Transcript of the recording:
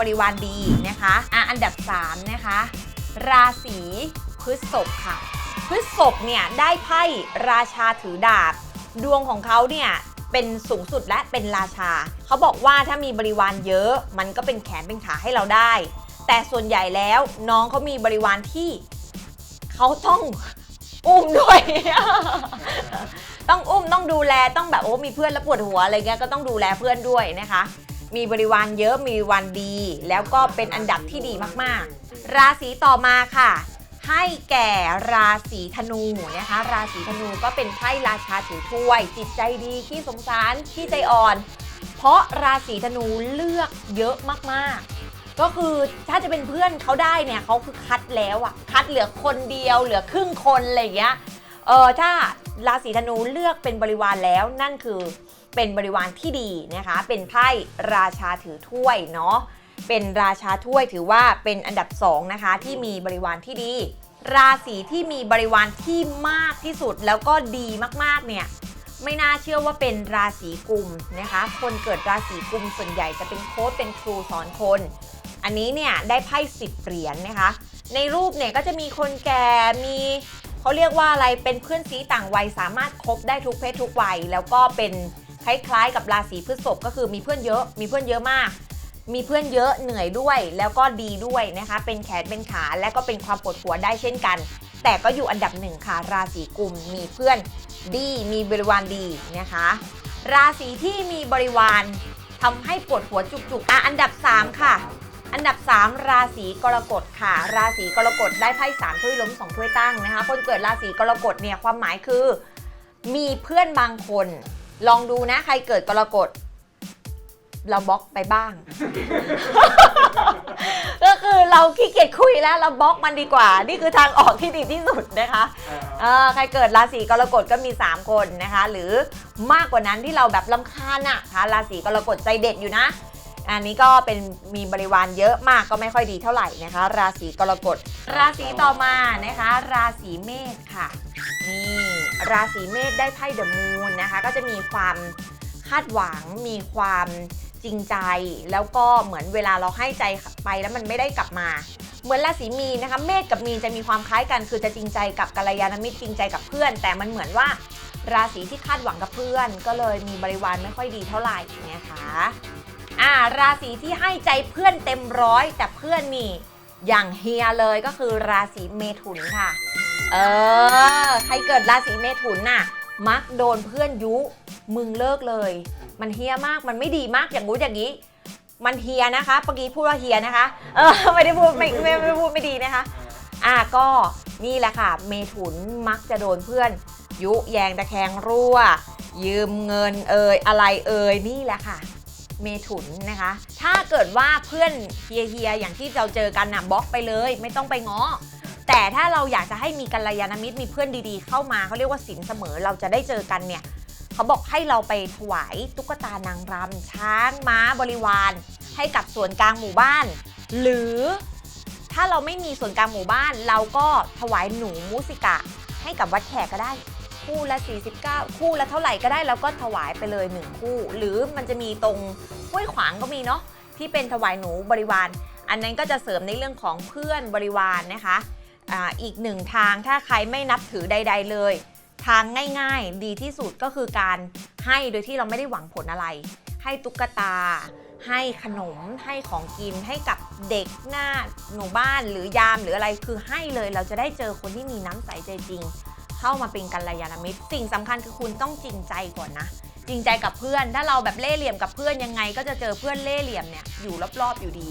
บริวารดีนะคะอะอันดับ 3 นะคะ ราศีพฤษภค่ะ พฤษภเนี่ยได้ไพ่ราชาถือดาบ ดวงของเขาเนี่ยเป็นสูงสุดและเป็นราชา เขาบอกว่าถ้ามีบริวารเยอะ มันก็เป็นแขนเป็นขาให้เราได้ แต่ส่วนใหญ่แล้วน้องเขามีบริวารที่เขาต้องอุ้มด้วย ต้องอุ้มต้องดูแลต้องแบบโอ้มีเพื่อนแล้วปวดหัวอะไรเงี้ยก็ต้องดูแลเพื่อนด้วยนะคะ มีบริวารเยอะมีวารดี แล้วก็เป็นอันดับที่ดีมากๆ ราศีต่อมาค่ะ ให้แก่ราศีธนูนะคะ ราศีธนูก็เป็นไพ่ราชาถือถ้วย จิตใจดีขี้สงสารขี้ใจอ่อน เพราะราศีธนูเลือกเยอะมากๆก็คือถ้าจะเป็นเพื่อนเขาได้เนี่ยเขาคือคัดแล้วอะคัดเหลือคนเดียว เหลือครึ่งคนอะไรอย่างเงี้ยเออถ้าราศีธนูเลือกเป็นบริวารแล้วนั่นคือ เป็นบริวารที่ดีนะคะ เป็นไพ่ราชาถือถ้วยเนาะ เป็นราชาถ้วยถือว่าเป็นอันดับ2นะคะที่มีบริวารที่ดี ราศีที่มีบริวารที่มากที่สุดแล้วก็ดีมากๆเนี่ยไม่น่าเชื่อว่าเป็นราศีกุมนะคะ คนเกิดราศีกุมส่วนใหญ่จะเป็นโค้ชเป็นครูสอนคน อันนี้เนี่ยได้ไพ่สิบเหรียญนะคะ ในรูปเนี่ยก็จะมีคนแก่มีเขาเรียกว่าอะไรเป็นเพื่อนสีต่างวัยสามารถคบได้ทุกเพศทุกวัย แล้วก็เป็น คล้ายๆ กับราศีพฤษภก็คือมีเพื่อนเยอะ มีเพื่อนเยอะมาก มีเพื่อนเยอะเหนื่อยด้วย แล้วก็ดีด้วยนะคะ เป็นแขนเป็นขาและก็เป็นความปวดหัวได้เช่นกัน แต่ก็อยู่อันดับหนึ่งค่ะ ราศีกุมมีเพื่อนดี มีบริวารดีนะคะ ราศีที่มีบริวารทำให้ปวดหัวจุกๆอะอันดับ 3 ค่ะ อันดับ 3 ราศีกรกฎค่ะ ราศีกรกฎได้ไพ่สามถ้วยล้มสองถ้วยตั้งนะคะ คนเกิดราศีกรกฎเนี่ยความหมายคือ มีเพื่อนบางคน ลองดูนะใครเกิดกรกฎเราบล็อกไปบ้าง ก็คือเราขี้เกียจคุยแล้วเราบล็อกมันดีกว่า นี่คือทางออกที่ดีที่สุดนะคะเอ่อใครเกิดราศีกรกฎก็มี 3 คนนะคะ หรือมากกว่านั้นที่เราแบบลำคาญอะคะราศีกรกฎใจเด็ดอยู่นะ อันนี้ก็เป็นมีบริวารเยอะมากก็ไม่ค่อยดีเท่าไหร่นะคะ ราศีกรกฎ ราศีต่อมานะคะ ราศีเมษค่ะนี่ราศีเมษได้ไพ่เดอะมูนนะคะ ก็จะมีความคาดหวังมีความจริงใจ แล้วก็เหมือนเวลาเราให้ใจไปแล้วมันไม่ได้กลับมา เหมือนราศีมีนนะคะ เมษกับมีนจะมีความคล้ายกัน คือจะจริงใจกับกัลยาณมิตรจริงใจกับเพื่อน แต่มันเหมือนว่าราศีที่คาดหวังกับเพื่อน ก็เลยมีบริวารไม่ค่อยดีเท่าไหร่นะคะ อ่าราศีที่ให้ใจเพื่อนเต็มร้อยแต่เพื่อนนี่อย่างเฮียเลยก็คือราศีเมถุนค่ะ เออ ใครเกิดราศีเมถุนน่ะ มักโดนเพื่อนยุ มึงเลิกเลย มันเฮียมาก มันไม่ดีมากอย่างงู้นอย่างนี้ มันเฮียนะคะเมื่อกี้พูดว่าเฮียนะคะ เออ ไม่ได้พูดไม่ไม่ไม่พูดไม่ดีนะคะ อะก็นี่แหละค่ะ เมถุนมักจะโดนเพื่อน ยุแยงตะแคงรั่ว ยืมเงินเอ่ยอะไรเอ่ยนี่แหละค่ะ เมถุนนะคะ ถ้าเกิดว่าเพื่อนเฮียๆอย่างที่เราเจอกันนะบล็อกไปเลย ไม่ต้องไปง้อแต่ถ้าเราอยากจะให้มีกัลยาณมิตรมีเพื่อนดีๆ เข้ามาเขาเรียกว่าสินเสมอเราจะได้เจอกันเนี่ยเขาบอกให้เราไปถวายตุ๊กตานางรำช้างม้าบริวาร ให้กับส่วนกลางหมู่บ้าน หรือถ้าเราไม่มีส่วนกลางหมู่บ้าน เราก็ถวายหนูมูสิกะ ให้กับวัดแขกก็ได้ คู่ละ 49 คู่ละเท่าไหร่ก็ได้แล้วก็ถวายไปเลย 1 คู่ หรือมันจะมีตรงห้วยขวางก็มีเนาะที่เป็นถวายหนูบริวาร อันนั้นก็จะเสริมในเรื่องของเพื่อนบริวารนะคะอ่าอีกหนึ่งทางถ้าใครไม่นับถือใด ๆ เลย ทางง่ายๆ ดีที่สุดก็คือการให้โดยที่เราไม่ได้หวังผลอะไร ให้ตุ๊กตา ให้ขนมให้ของกินให้กับเด็กหน้าหมู่บ้านหรือยามหรืออะไรคือให้เลยเราจะได้เจอคนที่มีน้ำใสใจจริง เข้ามาเป็นกัลยาณมิตร สิ่งสำคัญคือคุณต้องจริงใจก่อนนะ จริงใจกับเพื่อน ถ้าเราแบบเล่เหลี่ยมกับเพื่อนยังไง ก็จะเจอเพื่อนเล่เหลี่ยมเนี่ยอยู่รอบๆอยู่ดี